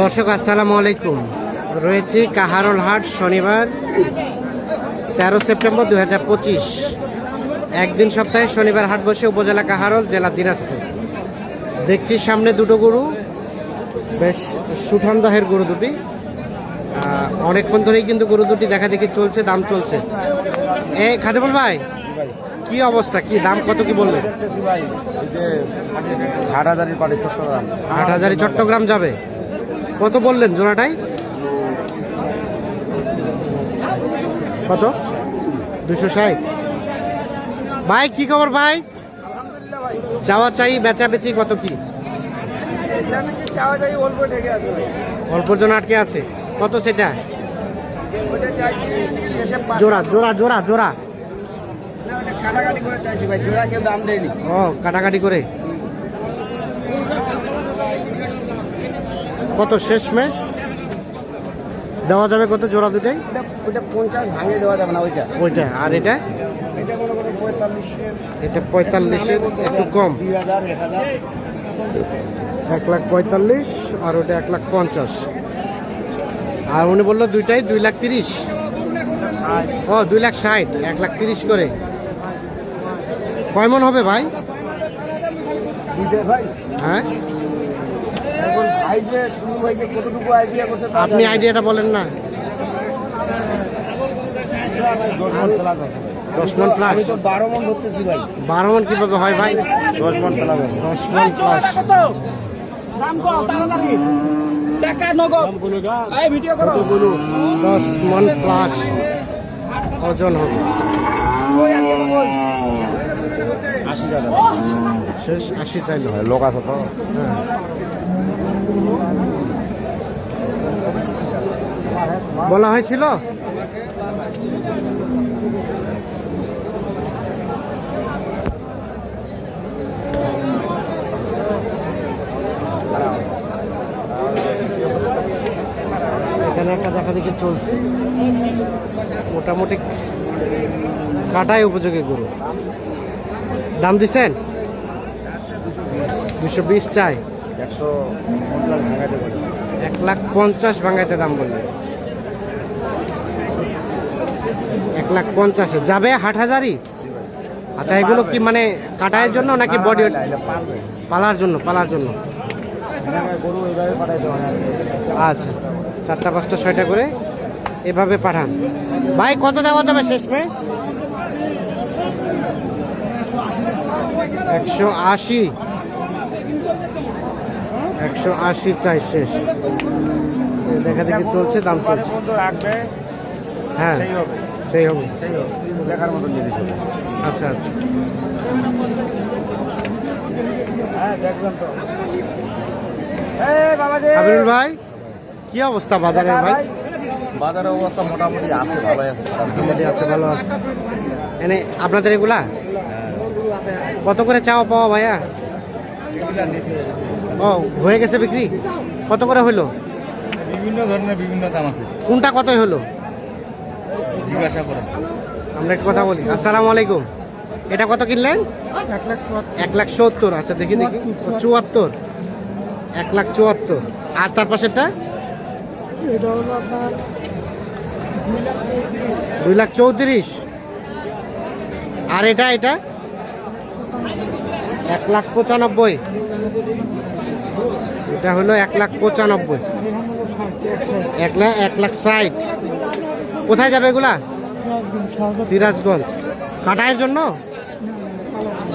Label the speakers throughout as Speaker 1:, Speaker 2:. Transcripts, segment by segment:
Speaker 1: দর্শক আসসালামু আলাইকুম। রয়েছি কাহারল হাট শনিবার তেরো সেপ্টেম্বর দু হাজার পঁচিশ। একদিন সপ্তাহে শনিবার হাট বসে উপজেলা কাহারল জেলা দিনাজপুর। দেখছি সামনে দুটো গরু বেশ সুঠাম দহের গরু দুটি। অনেকক্ষণ ধরেই কিন্তু গরু দুটি দেখা দেখি চলছে দাম চলছে। এ খাদেমুল ভাই কি অবস্থা কি দাম কত কি বললেন
Speaker 2: চট্টগ্রাম।
Speaker 1: আট হাজারি চট্টগ্রাম যাবে। কত বললেন জোড়াটাই? কত? দুশো ষাট। ভাই কি খবর ভাই? চাওয়া চাই বেচা বেচি কত কি?
Speaker 2: অল্প
Speaker 1: অল্পর জন্য আটকে আছে। কত সেটা? জোড়া জোড়া জোড়া জোড়া।
Speaker 2: কাটাকাটি করে চাইছি ভাই জোড়া কেউ দাম দেয়নি।
Speaker 1: ও কাটাকাটি করে। কত শেষ মেশ দেওয়া যাবে কত জোড়া দুটাই?
Speaker 2: ওটা পঞ্চাশ ভাঙে দেওয়া যাবে না ওইটা।
Speaker 1: ওইটা আর এটা?
Speaker 2: এটা পঁয়তাল্লিশের
Speaker 1: একটু কম।
Speaker 2: এক
Speaker 1: লাখ পঁয়তাল্লিশ আর ওটা এক লাখ পঞ্চাশ। আর উনি বলল দুইটাই দুই লাখ তিরিশ। ও দুই লাখ ষাট এক লাখ তিরিশ করে। কয় মন হবে ভাই?
Speaker 2: ভাই?
Speaker 1: হ্যাঁ?
Speaker 2: ভাই যে তুমি ভাই যে কতটুকু আইডিয়া করছে
Speaker 1: আপনি আইডিয়াটা বলেন না। দশ মন প্লাস
Speaker 2: আমি তো বারো মন ধরতেছি ভাই।
Speaker 1: বারো মন কীভাবে হয় ভাই?
Speaker 2: দশ মন
Speaker 1: দশ মন প্লাস
Speaker 3: করো।
Speaker 1: দশ মন প্লাস ওজন হবে। শেষ আশি চাইলো।
Speaker 2: লোক আছে তো।
Speaker 1: হ্যাঁ। বলা হয়েছিল? এখানে একটা দেখা দেখি চলছে। মোটামুটি কাটাই উপযোগী গরু। দাম দিছেন দুশো বিশ চাই।
Speaker 2: একশো পঞ্চাশ ভাঙাতে পারি।
Speaker 1: এক লাখ পঞ্চাশ ভাঙাইতে দাম বললে। এক লাখ পঞ্চাশে। যাবে হাট হাজারই আচ্ছা এগুলো কি মানে কাটাইয়ের জন্য নাকি বডি পালার জন্য পালার জন্য? আচ্ছা চারটা পাঁচটা ছয়টা করে এভাবে পাঠান। ভাই কত দেওয়া যাবে শেষমেশ? একশো আশি। একশো আশি চাই শেষ। দেখা দেখি চলছে দাম চলছে। হ্যাঁ
Speaker 2: সেই হবে। দেখার মতন জিনিস হবে।
Speaker 1: আচ্ছা আচ্ছা।
Speaker 2: হ্যাঁ দেখবেন তো। বাবা
Speaker 1: আবিরুল ভাই কি অবস্থা বাজারের ভাই?
Speaker 2: বাজারের অবস্থা মোটামুটি আছে ভালোই আছে
Speaker 1: আছে ভালো আছে। এনে আপনাদের এগুলা? কত করে চাওয়া পাওয়া ভাইয়া? ও হয়ে গেছে বিক্রি? কত করে হলো?
Speaker 2: বিভিন্ন ধরনের বিভিন্ন দাম আছে।
Speaker 1: কোনটা কতই হলো?
Speaker 2: জিজ্ঞাসা করেন
Speaker 1: আমরা একটু কথা বলি। আসসালামু আলাইকুম। এটা কত কিনলেন? এক লাখ সত্তর। আচ্ছা দেখি দেখি। চুয়াত্তর। এক লাখ চুয়াত্তর। আর তার পাশেরটা? দুই লাখ চৌত্রিশ। আর এটা এটা? এক লাখ পঁচানব্বই। এটা হলো এক লাখ পঁচানব্বই। এক লাখ এক লাখ ষাট। কোথায় যাবে এগুলা? সিরাজগঞ্জ। কাটায়ের জন্য?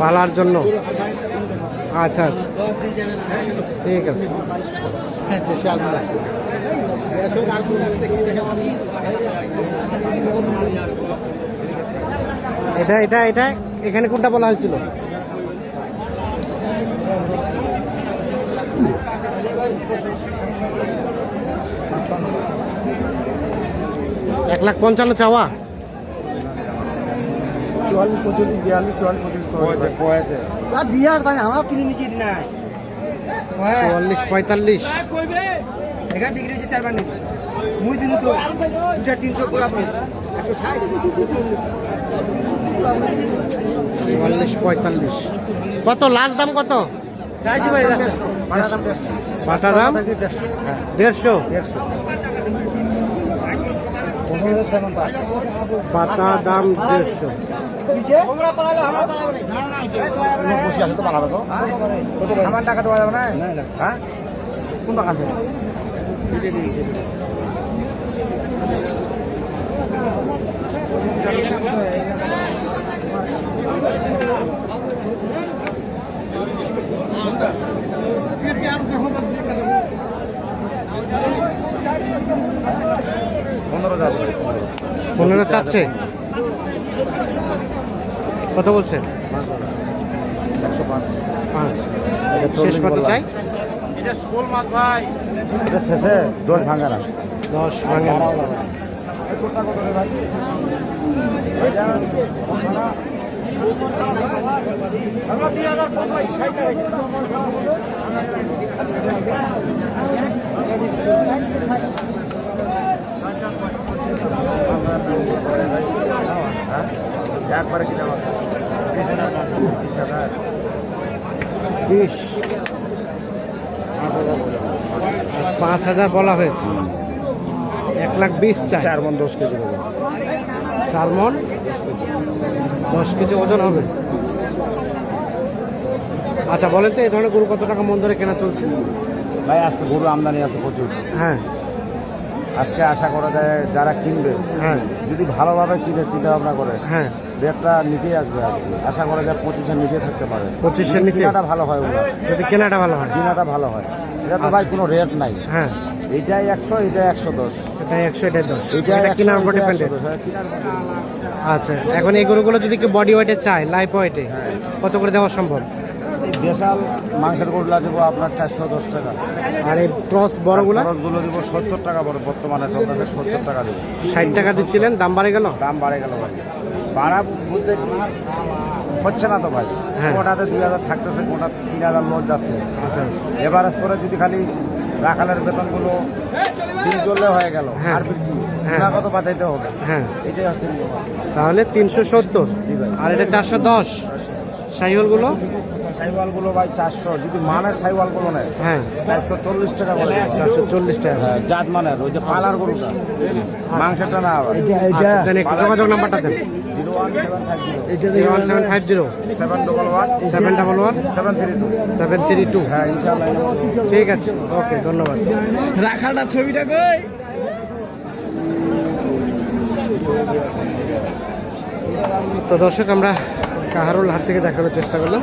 Speaker 1: পালার জন্য। আচ্ছা আচ্ছা। ঠিক আছে। এটা এটা এটা, এখানে কোনটা বলা হয়েছিল? এক লাখ পঞ্চান্ন চাওয়া।
Speaker 2: চুয়াল্লিশ পঁচিশ বিয়াল্লিশ চুয়াল্লিশ পঁচিশ কয়েছে কয়েছে।
Speaker 3: দিয়া ভাই আমার কিনে নিছি না
Speaker 1: চুয়াল্লিশ পঁয়তাল্লিশ।
Speaker 3: কইবে
Speaker 2: এখানে বিক্রি হচ্ছে চারবার নেই মুই দিন তো দুটা তিনশো করে আপনি একশো ষাট।
Speaker 1: চুয়াল্লিশ পঁয়তাল্লিশ। কত? লাস্ট দাম কত?
Speaker 2: চাইছি ভাই ভাড়া দাম দেড়শো।
Speaker 1: পাটা দাম? দেড়শো?
Speaker 2: দেড়শো পনেরো হাজার ছয় নম্বর
Speaker 1: পাতা দাম দেড়শো
Speaker 2: সামান টাকা দেওয়া যাবে না হ্যাঁ কোন টাকা পনেরো
Speaker 1: চাচ্ছে? কত বলছেন
Speaker 2: পাঁচ।
Speaker 1: শেষ কত চাই?
Speaker 2: এটা শেষে দশ ভাঙা না।
Speaker 1: দশ ভাঙে না।
Speaker 2: একবারে কিনা বিশ
Speaker 1: পাঁচ হাজার বলা হয়েছে। এক লাখ বিশ চাই।
Speaker 2: চার মন দশ কেজি
Speaker 1: চার মন দশ কেজি ওজন হবে। আচ্ছা বলেন তো এই ধরনের গরু কত টাকা মন ধরে কেনা চলছে?
Speaker 2: ভাই আজকে গরু আমদানি আছে প্রচুর।
Speaker 1: হ্যাঁ।
Speaker 2: আজকে আশা করা যায় যারা কিনবে
Speaker 1: হ্যাঁ।
Speaker 2: যদি ভালোভাবে কিনে চিন্তা ভাবনা করে
Speaker 1: হ্যাঁ।
Speaker 2: রেটটা নিচেই আসবে আশা করা যায় পঁচিশের নিচে থাকতে পারে।
Speaker 1: পঁচিশের নিচে?
Speaker 2: কেনাটা ভালো হয় ওগুলো।
Speaker 1: যদি কেনাটা ভালো হয়।
Speaker 2: কেনাটা ভালো হয়। এটা তো ভাই কোনো রেট নাই।
Speaker 1: হ্যাঁ।
Speaker 2: এইটাই একশো এইটাই একশো দশ।
Speaker 1: এটা একশো এটা দশ। এটা কেনার উপর।
Speaker 2: হ্যাঁ, depend।
Speaker 1: আচ্ছা এখন এই গরুগুলো যদি কেউ বডি ওয়েটে চায় লাইফ ওয়েটে কত করে দেওয়া সম্ভব?
Speaker 2: দেশাল মাংসের গরুলা দেবো আপনার চারশো দশ টাকা।
Speaker 1: আর এই ক্রস বড়গুলো?
Speaker 2: খরচগুলো দেবো সত্তর টাকা বড় বর্তমানে চলতেছে সত্তর টাকা দেবো।
Speaker 1: ষাট টাকা দিচ্ছিলেন দাম বাড়ে গেল?
Speaker 2: দাম বাড়ে গেল ভাই। বাড়া বলতে কি হচ্ছে না তো ভাই।
Speaker 1: হ্যাঁ।
Speaker 2: কোটাতে দুই হাজার থাকতেছে কোটা তিন হাজার লোড যাচ্ছে।
Speaker 1: আচ্ছা
Speaker 2: এভারেজ করে যদি খালি রাখালের বেতনগুলো তিন চললে হয়ে গেল
Speaker 1: হ্যাঁ।
Speaker 2: আর
Speaker 1: হ্যাঁ।
Speaker 2: কত বাঁচাইতে হবে।
Speaker 1: হ্যাঁ।
Speaker 2: এটাই হচ্ছে
Speaker 1: তাহলে তিনশো সত্তর। আর এটা চারশো দশ। সাইহলগুলো
Speaker 2: সাইওয়ালগুলো ভাই চারশো যদি মানের সাইওয়ালগুলো নেয়
Speaker 1: হ্যাঁ।
Speaker 2: চারশো চল্লিশ টাকা করে।
Speaker 1: চারশো চল্লিশ টাকা
Speaker 2: হ্যাঁ, জাত মানের ওই যে পালার গরুটা। মাংসটা না আবার।
Speaker 1: আচ্ছা, যোগাযোগ নাম্বারটা দেন।
Speaker 2: One seven five zero.
Speaker 1: Zero seven five zero.
Speaker 2: Seven double one.
Speaker 1: Seven double one.
Speaker 2: Seven three two.
Speaker 1: Seven three two.
Speaker 2: হ্যাঁ
Speaker 1: ঠিক আছে। ওকে ধন্যবাদ।
Speaker 3: রাখালটা ছবিটা কই?
Speaker 1: তো দর্শক আমরা কাহারুল হাট থেকে দেখানোর চেষ্টা করলাম।